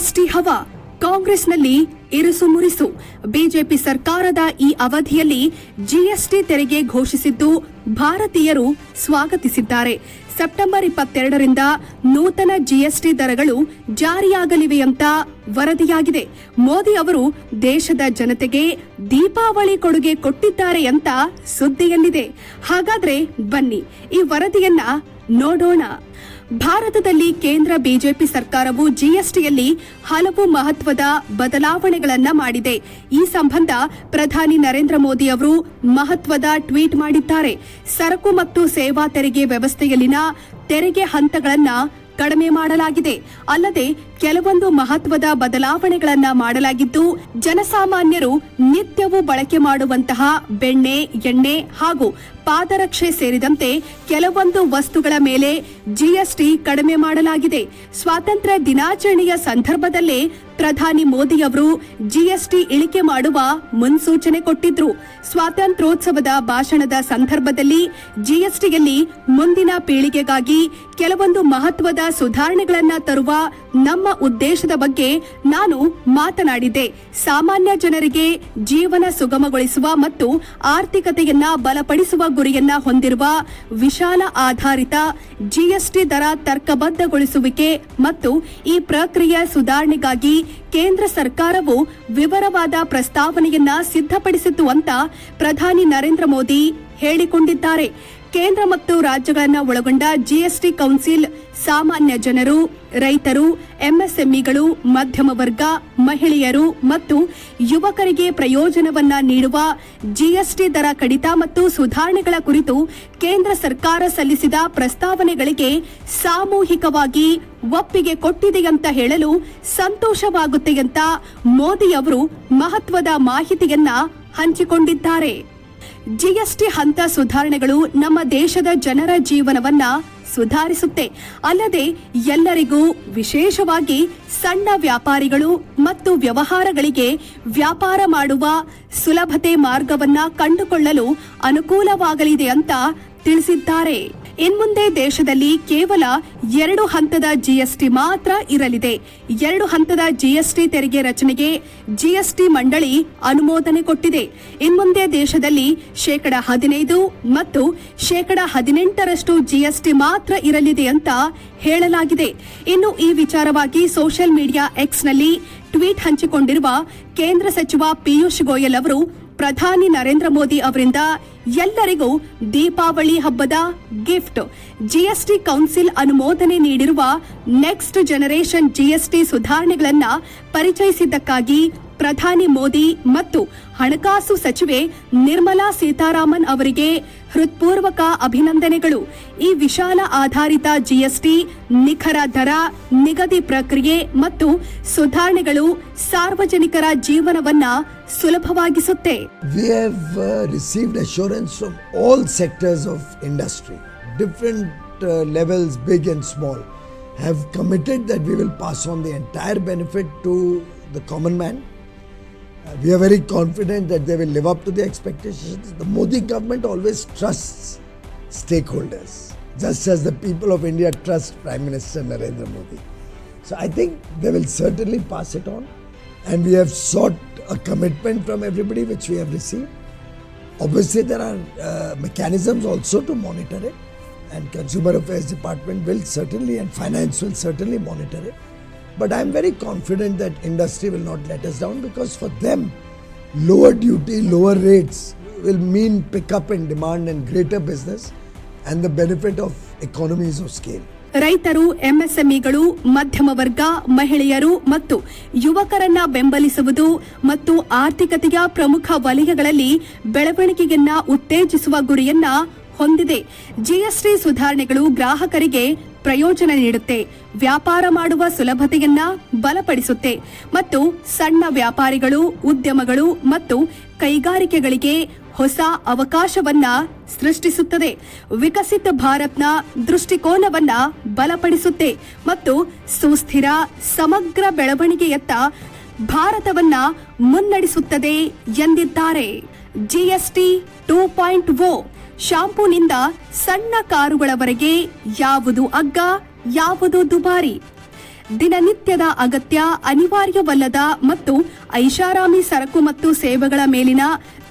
GST ಹವಾ. ಕಾಂಗ್ರೆಸ್ನಲ್ಲಿ ಇರುಸು ಮುರಿಸು. BJP ಸರ್ಕಾರದ ಈ ಅವಧಿಯಲ್ಲಿ ಜಿಎಸ್ಟಿ ತೆರಿಗೆ ಘೋಷಿಸಿದ್ದು ಭಾರತೀಯರು ಸ್ವಾಗತಿಸಿದ್ದಾರೆ. ಸೆಪ್ಟೆಂಬರ್ ಇಪ್ಪತ್ತೆರಡರಿಂದ ನೂತನ ಜಿಎಸ್ಟಿ ದರಗಳು ಜಾರಿಯಾಗಲಿವೆ ಅಂತ ವರದಿಯಾಗಿದೆ. ಮೋದಿ ಅವರು ದೇಶದ ಜನತೆಗೆ ದೀಪಾವಳಿ ಕೊಡುಗೆ ಕೊಟ್ಟಿದ್ದಾರೆ ಅಂತ ಸುದ್ದಿಯಲ್ಲಿದೆ. ಹಾಗಾದ್ರೆ ಬನ್ನಿ, ಈ ವರದಿಯನ್ನ ನೋಡೋಣ. ಭಾರತದಲ್ಲಿ ಕೇಂದ್ರ ಬಿಜೆಪಿ ಸರ್ಕಾರವು ಜಿಎಸ್ಟಿಯಲ್ಲಿ ಹಲವು ಮಹತ್ವದ ಬದಲಾವಣೆಗಳನ್ನ ಮಾಡಿದೆ. ಈ ಸಂಬಂಧ ಪ್ರಧಾನಿ ನರೇಂದ್ರ ಮೋದಿ ಅವರು ಮಹತ್ವದ ಟ್ವೀಟ್ ಮಾಡಿದ್ದಾರೆ. ಸರಕು ಮತ್ತು ಸೇವಾ ತೆರಿಗೆ ವ್ಯವಸ್ಥೆಯಲ್ಲಿನ ತೆರಿಗೆ ಹಂತಗಳನ್ನು ಕಡಿಮೆ ಮಾಡಲಾಗಿದೆ. ಅಲ್ಲದೆ ಕೆಲವೊಂದು ಮಹತ್ವದ ಬದಲಾವಣೆಗಳನ್ನ ಮಾಡಲಾಗಿದ್ದು, ಜನಸಾಮಾನ್ಯರು ನಿತ್ಯವೂ ಬಳಕೆ ಮಾಡುವಂತಹ ಬೆಣ್ಣೆ, ಎಣ್ಣೆ ಹಾಗೂ ಪಾದರಕ್ಷೆ ಸೇರಿದಂತೆ ಕೆಲವೊಂದು ವಸ್ತುಗಳ ಮೇಲೆ ಜಿಎಸ್ಟಿ ಕಡಿಮೆ ಮಾಡಲಾಗಿದೆ. ಸ್ವಾತಂತ್ರ್ಯ ದಿನಾಚರಣೆಯ ಸಂದರ್ಭದಲ್ಲೇ ಪ್ರಧಾನಿ ಮೋದಿ ಅವರು ಜಿಎಸ್ಟಿ ಇಳಿಕೆ ಮಾಡುವ ಮುನ್ಸೂಚನೆ ಕೊಟ್ಟಿದ್ರು. ಸ್ವಾತಂತ್ರ್ಯೋತ್ಸವದ ಭಾಷಣದ ಸಂದರ್ಭದಲ್ಲಿ ಜಿಎಸ್ಟಿಯಲ್ಲಿ ಮುಂದಿನ ಪೀಳಿಗೆಗಾಗಿ ಕೆಲವೊಂದು ಮಹತ್ವದ ಸುಧಾರಣೆಗಳನ್ನ ತರುವ ನಮ್ಮ ಉದ್ದೇಶದ ಬಗ್ಗೆ ನಾನು ಮಾತನಾಡಿದ್ದೆ ಸಾಮಾನ್ಯ ಜನರಿಗೆ ಜೀವನ ಸುಗಮಗೊಳಿಸುವ ಮತ್ತು ಆರ್ಥಿಕತೆಯನ್ನ ಬಲಪಡಿಸುವ ಗುರಿಯನ್ನ ಹೊಂದಿರುವ ವಿಶಾಲ ಆಧಾರಿತ ಜಿಎಸ್ಟಿ ದರ ತರ್ಕಬದ್ಧಗೊಳಿಸುವಿಕೆ ಮತ್ತು ಈ ಪ್ರಕ್ರಿಯೆ ಸುಧಾರಣೆಗಾಗಿ ಕೇಂದ್ರ ಸರ್ಕಾರವು ವಿವರವಾದ ಪ್ರಸ್ತಾವನೆಯನ್ನ ಸಿದ್ಧಪಡಿಸಿತು ಅಂತ ಪ್ರಧಾನಿ ನರೇಂದ್ರ ಮೋದಿ ಹೇಳಿಕೊಂಡಿದ್ದಾರೆ. ಕೇಂದ್ರ ಮತ್ತು ರಾಜ್ಯಗಳನ್ನ ಒಳಗೊಂಡ ಜಿಎಸ್ಟಿ ಕೌನ್ಸಿಲ್ ಸಾಮಾನ್ಯ ಜನರು, ರೈತರು ಎಂಎಸ್ಎಂಇಗಳು ಮಧ್ಯಮ ವರ್ಗ, ಮಹಿಳೆಯರು ಮತ್ತು ಯುವಕರಿಗೆ ಪ್ರಯೋಜನವನ್ನ ನೀಡುವ ಜಿಎಸ್ಟಿ ದರ ಕಡಿತ ಮತ್ತು ಸುಧಾರಣೆಗಳ ಕುರಿತು ಕೇಂದ್ರ ಸರ್ಕಾರ ಸಲ್ಲಿಸಿದ ಪ್ರಸ್ತಾವನೆಗಳಿಗೆ ಸಾಮೂಹಿಕವಾಗಿ ಒಪ್ಪಿಗೆ ಕೊಟ್ಟಿದೆ ಅಂತ ಹೇಳಲು ಸಂತೋಷವಾಗುತ್ತೆ ಅಂತ ಮೋದಿ ಅವರು ಮಹತ್ವದ ಮಾಹಿತಿಯನ್ನ ಹಂಚಿಕೊಂಡಿದ್ದಾರೆ. ಜಿಎಸ್ಟಿ ಹಂತ ಸುಧಾರಣೆಗಳು ನಮ್ಮ ದೇಶದ ಜನರ ಜೀವನವನ್ನ ಸುಧಾರಿಸುತ್ತೆ. ಅಲ್ಲದೆ ಎಲ್ಲರಿಗೂ ವಿಶೇಷವಾಗಿ ಸಣ್ಣ ವ್ಯಾಪಾರಿಗಳು ಮತ್ತು ವ್ಯವಹಾರಗಳಿಗೆ ವ್ಯಾಪಾರ ಮಾಡುವ ಸುಲಭತೆ ಮಾರ್ಗವನ್ನ ಕಂಡುಕೊಳ್ಳಲು ಅನುಕೂಲವಾಗಲಿದೆ ಅಂತ ತಿಳಿಸಿದ್ದಾರೆ. ಇನ್ಮುಂದೆ ದೇಶದಲ್ಲಿ ಕೇವಲ ಎರಡು ಹಂತದ ಜಿಎಸ್ಟಿ ಮಾತ್ರ ಇರಲಿದೆ. ಎರಡು ಹಂತದ ಜಿಎಸ್ಟಿ ತೆರಿಗೆ ರಚನೆಗೆ ಜಿಎಸ್ಟಿ ಮಂಡಳಿ ಅನುಮೋದನೆ ಕೊಟ್ಟಿದೆ. ಇನ್ಮುಂದೆ ದೇಶದಲ್ಲಿ ಶೇಕಡ ಹದಿನೈದು ಮತ್ತು ಶೇಕಡ ಹದಿನೆಂಟರಷ್ಟು ಜಿಎಸ್ಟಿ ಮಾತ್ರ ಇರಲಿದೆ ಅಂತ ಹೇಳಲಾಗಿದೆ. ಇನ್ನು ಈ ವಿಚಾರವಾಗಿ ಸೋಷಿಯಲ್ ಮೀಡಿಯಾ ಎಕ್ಸ್ನಲ್ಲಿ ಟ್ವೀಟ್ ಹಂಚಿಕೊಂಡಿರುವ ಕೇಂದ್ರ ಸಚಿವ ಪಿಯೂಷ್ ಗೋಯಲ್ ಅವರು ಪ್ರಧಾನಿ ನರೇಂದ್ರ ಮೋದಿ ಅವರಿಂದ ಎಲ್ಲರಿಗೂ ದೀಪಾವಳಿ ಹಬ್ಬದ ಗಿಫ್ಟ್. ಜಿಎಸ್ಟಿ ಕೌನ್ಸಿಲ್ ಅನುಮೋದನೆ ನೀಡಿರುವ ನೆಕ್ಸ್ಟ್ ಜನರೇಷನ್ ಜಿಎಸ್ಟಿ ಸುಧಾರಣೆಗಳನ್ನ ಪರಿಚಯಿಸಿದ್ದಕ್ಕಾಗಿ ಪ್ರಧಾನಿ ಮೋದಿ ಮತ್ತು ಹಣಕಾಸು ಸಚಿವೆ ನಿರ್ಮಲಾ ಸೀತಾರಾಮನ್ ಅವರಿಗೆ ಹೃತ್ಪೂರ್ವಕ ಅಭಿನಂದನೆಗಳು ಈ ವಿಶಾಲ ಆಧಾರಿತ ಜಿಎಸ್ಟಿ ನಿಖರ ದರ ನಿಗದಿ ಪ್ರಕ್ರಿಯೆ ಮತ್ತು ಸುಧಾರಣೆಗಳು ಸಾರ್ವಜನಿಕರ ಜೀವನವನ್ನ ಸುಲಭವಾಗಿಸುತ್ತೆ We have uh, received assurance all sectors of industry, different uh, levels, big and small, have committed that we will pass on the entire benefit to the common man. We are very confident that they will live up to the expectations. The Modi government always trusts stakeholders, just as the people of India trust Prime Minister Narendra Modi. So I think they will certainly pass it on. And we have sought a commitment from everybody, which we have received. Obviously, there are uh, mechanisms also to monitor it, and Consumer Affairs Department will certainly, and Finance will certainly monitor it. But I am very confident that industry will not let us down because for them, lower duty, lower rates will mean pickup in demand and greater business, and the benefit of economies of scale. ರೈತರು ಎಂಎಸ್ಎಂಇಗಳು ಮಧ್ಯಮ ವರ್ಗ ಮಹಿಳೆಯರು ಮತ್ತು ಯುವಕರನ್ನ ಬೆಂಬಲಿಸುವುದು ಮತ್ತು ಆರ್ಥಿಕತೆಯ ಪ್ರಮುಖ ವಲಯಗಳಲ್ಲಿ ಬೆಳವಣಿಗೆಯನ್ನ ಉತ್ತೇಜಿಸುವ ಗುರಿಯನ್ನ ಹೊಂದಿದೆ. ಜಿಎಸ್ಟಿ ಸುಧಾರಣೆಗಳು ಗ್ರಾಹಕರಿಗೆ ಪ್ರಯೋಜನ ನೀಡುತ್ತೆ. ವ್ಯಾಪಾರ ಮಾಡುವ ಸುಲಭತೆಯನ್ನ ಬಲಪಡಿಸುತ್ತೆ. ಮತ್ತು ಸಣ್ಣ ವ್ಯಾಪಾರಿಗಳು, ಉದ್ಯಮಗಳು ಮತ್ತು ಕೈಗಾರಿಕೆಗಳಿಗೆ ಹೊಸ ಅವಕಾಶವನ್ನ ಸೃಷ್ಟಿಸುತ್ತದೆ. ವಿಕಸಿತ ಭಾರತ್ನ ದೃಷ್ಟಿಕೋನವನ್ನ ಬಲಪಡಿಸುತ್ತೆ ಮತ್ತು ಸುಸ್ಥಿರ, ಸಮಗ್ರ ಬೆಳವಣಿಗೆಯತ್ತ ಭಾರತವನ್ನ ಮುನ್ನಡೆಸುತ್ತದೆ ಎಂದಿದ್ದಾರೆ. ಜಿಎಸ್ಟಿ ಟೂ ಪಾಯಿಂಟ್ ಓ ಶಾಂಪೂನಿಂದ ಸಣ್ಣ ಕಾರುಗಳವರೆಗೆ ಯಾವುದು ಅಗ್ಗ ಯಾವುದು ದುಬಾರಿ? ದಿನನಿತ್ಯದ ಅಗತ್ಯ ಅನಿವಾರ್ಯವಲ್ಲದ ಮತ್ತು ಐಷಾರಾಮಿ ಸರಕು ಮತ್ತು ಸೇವೆಗಳ ಮೇಲಿನ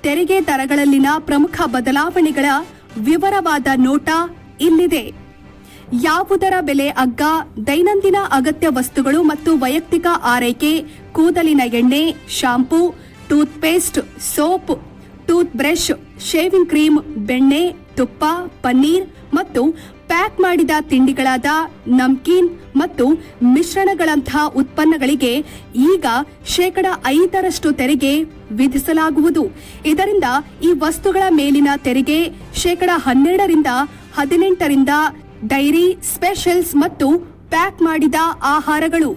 ತೆರಿಗೆ ದರಗಳಲ್ಲಿನ ಪ್ರಮುಖ ಬದಲಾವಣೆಗಳ ವಿವರವಾದ ನೋಟ ಇಲ್ಲಿದೆ. ಯಾವುದರ ಬೆಲೆ ಅಗ್ಗ ದೈನಂದಿನ ಅಗತ್ಯ ವಸ್ತುಗಳು ಮತ್ತು ವೈಯಕ್ತಿಕ ಆರೈಕೆ, ಕೂದಲಿನ ಎಣ್ಣೆ, shampoo, toothpaste, soap toothbrush shaving cream, ಬೆಣ್ಣೆ, ತುಪ್ಪ, ಪನ್ನೀರ್ ಮತ್ತು ಪ್ಯಾಕ್ ಮಾಡಿದ ತಿಂಡಿಗಳಾದ ನಮ್ಕೀನ್ ಮತ್ತು ಮಿಶ್ರಣಗಳಂತಹ ಉತ್ಪನ್ನಗಳಿಗೆ ಈಗ ಶೇಕಡ ಐದರಷ್ಟು ತೆರಿಗೆ ವಿಧಿಸಲಾಗುವುದು. ಇದರಿಂದ ಈ ವಸ್ತುಗಳ ಮೇಲಿನ ತೆರಿಗೆ ಶೇಕಡ ಹನ್ನೆರಡರಿಂದ ಹದಿನೆಂಟರಿಂದ ಡೈರಿ, ಸ್ಪೆಷಲ್ಸ್ ಮತ್ತು ಪ್ಯಾಕ್ ಮಾಡಿದ ಆಹಾರಗಳು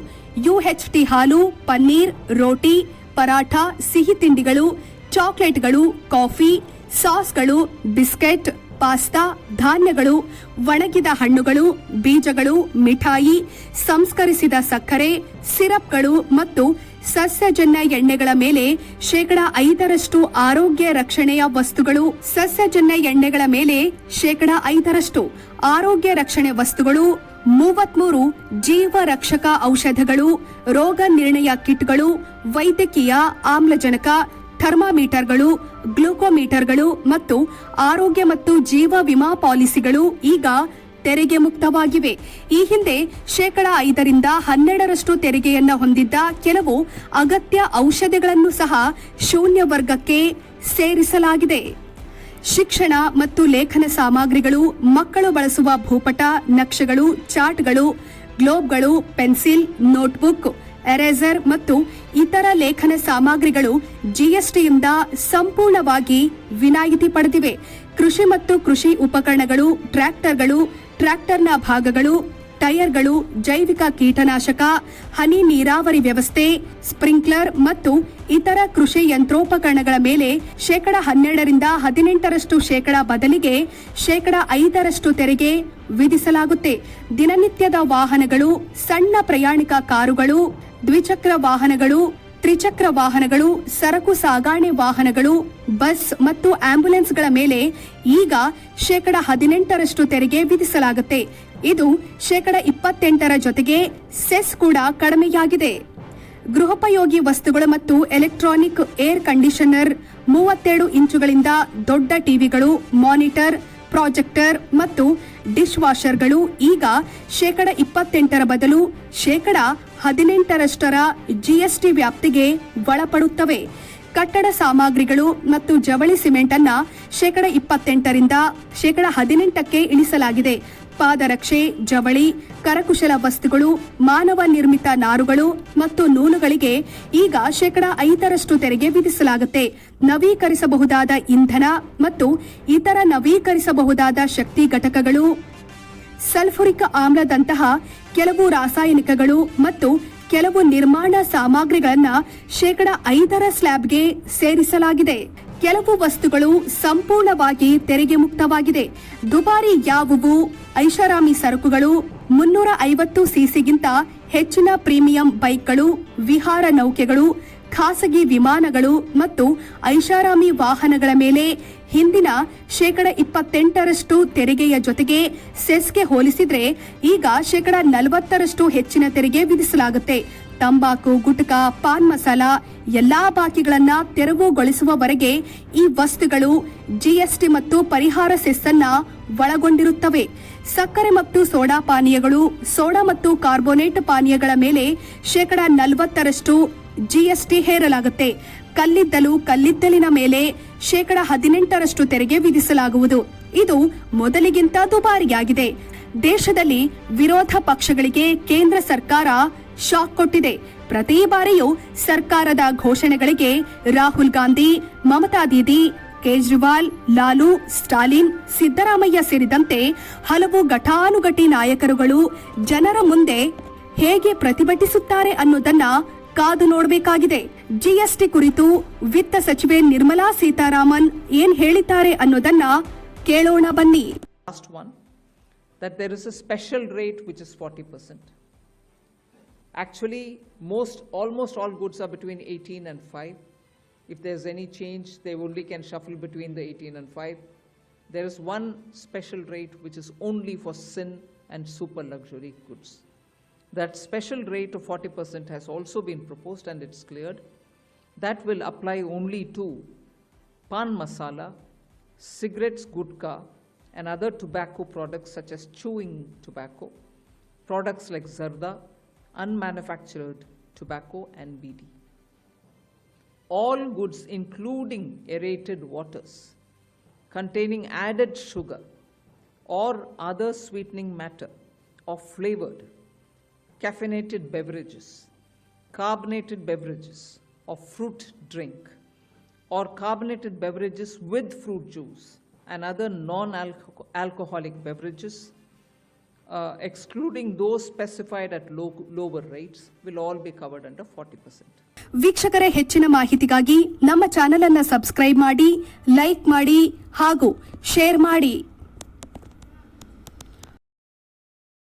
ಯುಎಚ್ಟಿ ಹಾಲು, ಪನ್ನೀರ್, ರೋಟಿ, ಪರಾಠ, ಸಿಹಿ ತಿಂಡಿಗಳು, ಚಾಕ್ಲೇಟ್ಗಳು, ಕಾಫಿ ಸಾಸ್ಗಳು, ಬಿಸ್ಕೆಟ್, ಪಾಸ್ತಾ, ಧಾನ್ಯಗಳು, ಒಣಗಿದ ಹಣ್ಣುಗಳು, ಬೀಜಗಳು, ಮಿಠಾಯಿ, ಸಂಸ್ಕರಿಸಿದ ಸಕ್ಕರೆ, ಸಿರಪ್ಗಳು ಮತ್ತು ಸಸ್ಯಜನ್ಯ ಎಣ್ಣೆಗಳ ಮೇಲೆ ಶೇಕಡ ಐದರಷ್ಟು ಆರೋಗ್ಯ ರಕ್ಷಣೆಯ ವಸ್ತುಗಳು, ಸಸ್ಯಜನ್ಯ ಎಣ್ಣೆಗಳ ಮೇಲೆ ಶೇಕಡ ಐದರಷ್ಟು ಆರೋಗ್ಯ ರಕ್ಷಣೆ ವಸ್ತುಗಳು, ಮೂವತ್ಮೂರು ಜೀವ ರಕ್ಷಕ ಔಷಧಗಳು, ರೋಗ ನಿರ್ಣಯ ಕಿಟ್ಗಳು, ವೈದ್ಯಕೀಯ, ಆಮ್ಲಜನಕ ಥರ್ಮಾಮೀಟರ್ಗಳು, ಗ್ಲೂಕೋಮೀಟರ್ಗಳು ಮತ್ತು ಆರೋಗ್ಯ ಮತ್ತು ಜೀವ ವಿಮಾ ಪಾಲಿಸಿಗಳು ಈಗ ತೆರಿಗೆ ಮುಕ್ತವಾಗಿವೆ. ಈ ಹಿಂದೆ ಶೇಕಡ ಐದರಿಂದ ಹನ್ನೆರಡರಷ್ಟು ತೆರಿಗೆಯನ್ನ ಹೊಂದಿದ್ದ ಕೆಲವು ಅಗತ್ಯ ಔಷಧಿಗಳನ್ನು ಸಹ ಶೂನ್ಯ ವರ್ಗಕ್ಕೆ ಸೇರಿಸಲಾಗಿದೆ. ಶಿಕ್ಷಣ ಮತ್ತು ಲೇಖನ ಸಾಮಗ್ರಿಗಳು, ಮಕ್ಕಳು ಬಳಸುವ ಭೂಪಟ, ನಕ್ಷೆಗಳು, ಚಾರ್ಟ್ಗಳು, ಗ್ಲೋಬ್ಗಳು, ಪೆನ್ಸಿಲ್, ನೋಟ್ಬುಕ್ ಎರೇಸರ್ ಮತ್ತು ಇತರ ಲೇಖನ ಸಾಮಗ್ರಿಗಳು ಜಿಎಸ್ಟಿಯಿಂದ ಸಂಪೂರ್ಣವಾಗಿ ವಿನಾಯಿತಿ ಪಡೆದಿವೆ. ಕೃಷಿ ಮತ್ತು ಕೃಷಿ ಉಪಕರಣಗಳು, ಟ್ರ್ಯಾಕ್ಟರ್ಗಳು, ಟ್ರ್ಯಾಕ್ಟರ್ನ ಭಾಗಗಳು ಟೈರ್ಗಳು ಜೈವಿಕ ಕೀಟನಾಶಕ, ಹನಿ ನೀರಾವರಿ ವ್ಯವಸ್ಥೆ, ಸ್ಪ್ರಿಂಕ್ಲರ್ ಮತ್ತು ಇತರ ಕೃಷಿ ಯಂತ್ರೋಪಕರಣಗಳ ಮೇಲೆ ಶೇಕಡ ಹನ್ನೆರಡರಿಂದ ಹದಿನೆಂಟರಷ್ಟು ಶೇಕಡ ಬದಲಿಗೆ ಶೇಕಡ ಐದರಷ್ಟು ತೆರಿಗೆ ವಿಧಿಸಲಾಗುತ್ತೆ. ದಿನನಿತ್ಯದ ವಾಹನಗಳು, ಸಣ್ಣ ಪ್ರಯಾಣಿಕ ಕಾರುಗಳು ದ್ವಿಚಕ್ರ ವಾಹನಗಳು, ತ್ರಿಚಕ್ರ ವಾಹನಗಳು, ಸರಕು ಸಾಗಾಣೆ ವಾಹನಗಳು, ಬಸ್ ಮತ್ತು ಆಂಬ್ಯುಲೆನ್ಸ್ಗಳ ಮೇಲೆ ಈಗ ಶೇಕಡ ಹದಿನೆಂಟರಷ್ಟು ತೆರಿಗೆ ವಿಧಿಸಲಾಗುತ್ತೆ. ಇದು ಶೇಕಡ ಇಪ್ಪತ್ತೆಂಟರ ಜೊತೆಗೆ ಸೆಸ್ ಕೂಡ ಕಡಿಮೆಯಾಗಿದೆ. ಗೃಹೋಪಯೋಗಿ ವಸ್ತುಗಳು ಮತ್ತು ಎಲೆಕ್ಟ್ರಾನಿಕ್ ಏರ್ ಕಂಡೀಷನರ್, ಮೂವತ್ತೆರಡು ಇಂಚುಗಳಿಂದ ದೊಡ್ಡ ಟಿವಿಗಳು, ಮಾನಿಟರ್, ಪ್ರಾಜೆಕ್ಟರ್ ಮತ್ತು ಡಿಶ್ ವಾಷರ್ಗಳು ಈಗ ಶೇಕಡ ಇಪ್ಪತ್ತೆಂಟರ ಬದಲು ಶೇಕಡ ಹದಿನೆಂಟರಷ್ಟರ ಜಿಎಸ್ಟಿ ವ್ಯಾಪ್ತಿಗೆ ಒಳಪಡುತ್ತವೆ. ಕಟ್ಟಡ ಸಾಮಗ್ರಿಗಳು ಮತ್ತು ಜವಳಿ ಸಿಮೆಂಟ್ ಅನ್ನ ಶೇಕಡ ಇಪ್ಪತ್ತೆಂಟರಿಂದ ಶೇಕಡ ಹದಿನೆಂಟಕ್ಕೆ ಇಳಿಸಲಾಗಿದೆ. ಪಾದರಕ್ಷೆ, ಜವಳಿ, ಕರಕುಶಲ ವಸ್ತುಗಳು, ಮಾನವ ನಿರ್ಮಿತ ನಾರುಗಳು ಮತ್ತು ನೂಲುಗಳಿಗೆ ಈಗ ಶೇಕಡ ಐದರಷ್ಟು ತೆರಿಗೆ ವಿಧಿಸಲಾಗುತ್ತೆ. ನವೀಕರಿಸಬಹುದಾದ ಇಂಧನ ಮತ್ತು ಇತರ ನವೀಕರಿಸಬಹುದಾದ ಶಕ್ತಿ ಘಟಕಗಳು ಸಲ್ಫುರಿಕ್ ಆಮ್ಲದಂತಹ ಕೆಲವು ರಾಸಾಯನಿಕಗಳು ಮತ್ತು ಕೆಲವು ನಿರ್ಮಾಣ ಸಾಮಗ್ರಿಗಳನ್ನ ಶೇಕಡ ಐದರ ಸ್ಲ್ಯಾಬ್ಗೆ ಸೇರಿಸಲಾಗಿದೆ. ಕೆಲವು ವಸ್ತುಗಳು ಸಂಪೂರ್ಣವಾಗಿ ತೆರಿಗೆ ಮುಕ್ತವಾಗಿದೆ. ದುಬಾರಿ ಯಾವುವು, ಐಷಾರಾಮಿ ಸರಕುಗಳು ಮುನ್ನೂರ ಐವತ್ತು ಸಿಸಿಗಿಂತ ಹೆಚ್ಚಿನ ಪ್ರೀಮಿಯಂ ಬೈಕ್ಗಳು, ವಿಹಾರ ನೌಕೆಗಳು, ಖಾಸಗಿ ವಿಮಾನಗಳು ಮತ್ತು ಐಷಾರಾಮಿ ವಾಹನಗಳ ಮೇಲೆ ಹಿಂದಿನ ಶೇಕಡ ಇಪ್ಪತ್ತೆಂಟರಷ್ಟು ತೆರಿಗೆಯ ಜೊತೆಗೆ ಸೆಸ್ಗೆ ಹೋಲಿಸಿದ್ರೆ ಈಗ ಶೇಕಡ ನಲವತ್ತರಷ್ಟು ಹೆಚ್ಚಿನ ತೆರಿಗೆ ವಿಧಿಸಲಾಗುತ್ತೆ. ತಂಬಾಕು, ಗುಟ್ಕಾ, ಪಾನ್ ಮಸಾಲ ಎಲ್ಲಾ ಬಾಕಿಗಳನ್ನ ತೆರವುಗೊಳಿಸುವವರೆಗೆ ಈ ವಸ್ತುಗಳು ಜಿಎಸ್ಟಿ ಮತ್ತು ಪರಿಹಾರ ಸೆಸ್ ಅನ್ನ ಒಳಗೊಂಡಿರುತ್ತವೆ. ಸಕ್ಕರೆ ಮತ್ತು ಸೋಡಾ ಪಾನೀಯಗಳು, ಸೋಡಾ ಮತ್ತು ಕಾರ್ಬೋನೇಟ್ ಪಾನೀಯಗಳ ಮೇಲೆ ಶೇಕಡ ನಲವತ್ತರಷ್ಟು ಜಿಎಸ್ಟಿ ಹೇರಲಾಗುತ್ತೆ. ಕಲ್ಲಿದ್ದಲು ಕಲ್ಲಿದ್ದಲಿನ ಮೇಲೆ ಶೇಕಡ ಹದಿನೆಂಟರಷ್ಟು ತೆರಿಗೆ ವಿಧಿಸಲಾಗುವುದು. ಇದು ಮೊದಲಿಗಿಂತ ದುಬಾರಿಯಾಗಿದೆ. ದೇಶದಲ್ಲಿ ವಿರೋಧ ಪಕ್ಷಗಳಿಗೆ ಕೇಂದ್ರ ಸರ್ಕಾರ ಶಾಕ್ ಕೊಟ್ಟಿದೆ. ಪ್ರತಿ ಬಾರಿಯೂ ಸರ್ಕಾರದ ಘೋಷಣೆಗಳಿಗೆ ರಾಹುಲ್ ಗಾಂಧಿ, ಮಮತಾ ದೀದಿ, ಕೇಜ್ರಿವಾಲ್, ಲಾಲು, ಸ್ಟಾಲಿನ್, ಸಿದ್ದರಾಮಯ್ಯ ಸೇರಿದಂತೆ ಹಲವು ಘಟಾನುಘಟಿ ನಾಯಕರುಗಳು ಜನರ ಮುಂದೆ ಹೇಗೆ ಪ್ರತಿಭಟಿಸುತ್ತಾರೆ ಅನ್ನೋದನ್ನ ಕಾದು ನೋಡಬೇಕಾಗಿದೆ. ಜಿಎಸ್ಟಿ ಕುರಿತು ವಿತ್ತ ಸಚಿವೆ ನಿರ್ಮಲಾ ಸೀತಾರಾಮನ್ ಏನ್ ಹೇಳಿದ್ದಾರೆ ಅನ್ನೋದನ್ನ ಕೇಳೋಣ ಬನ್ನಿ last one, that there is a special rate which is 40%. Actually, most, almost all goods are between 18 and 5. If there's any change, they only can shuffle between the 18 and 5. There is one special rate which is only for sin and super luxury goods. That special rate of 40% has also been proposed and it's cleared. That will apply only to pan masala, cigarettes, gutka, and other tobacco products such as chewing tobacco, products like zarda, unmanufactured tobacco, and BD. All goods, including aerated waters, containing added sugar or other sweetening matter or flavored caffeinated beverages, carbonated beverages or fruit drink, or carbonated beverages with fruit juice and other non-alcoholic beverages, uh, excluding those specified at low- lower rates, will all be covered under 40%. ವೀಕ್ಷಕರೇ ಹೆಚ್ಚಿನ ಮಾಹಿತಿಗಾಗಿ ನಮ್ಮ channel ಅನ್ನ subscribe ಮಾಡಿ like ಮಾಡಿ ಹಾಗೂ share ಮಾಡಿ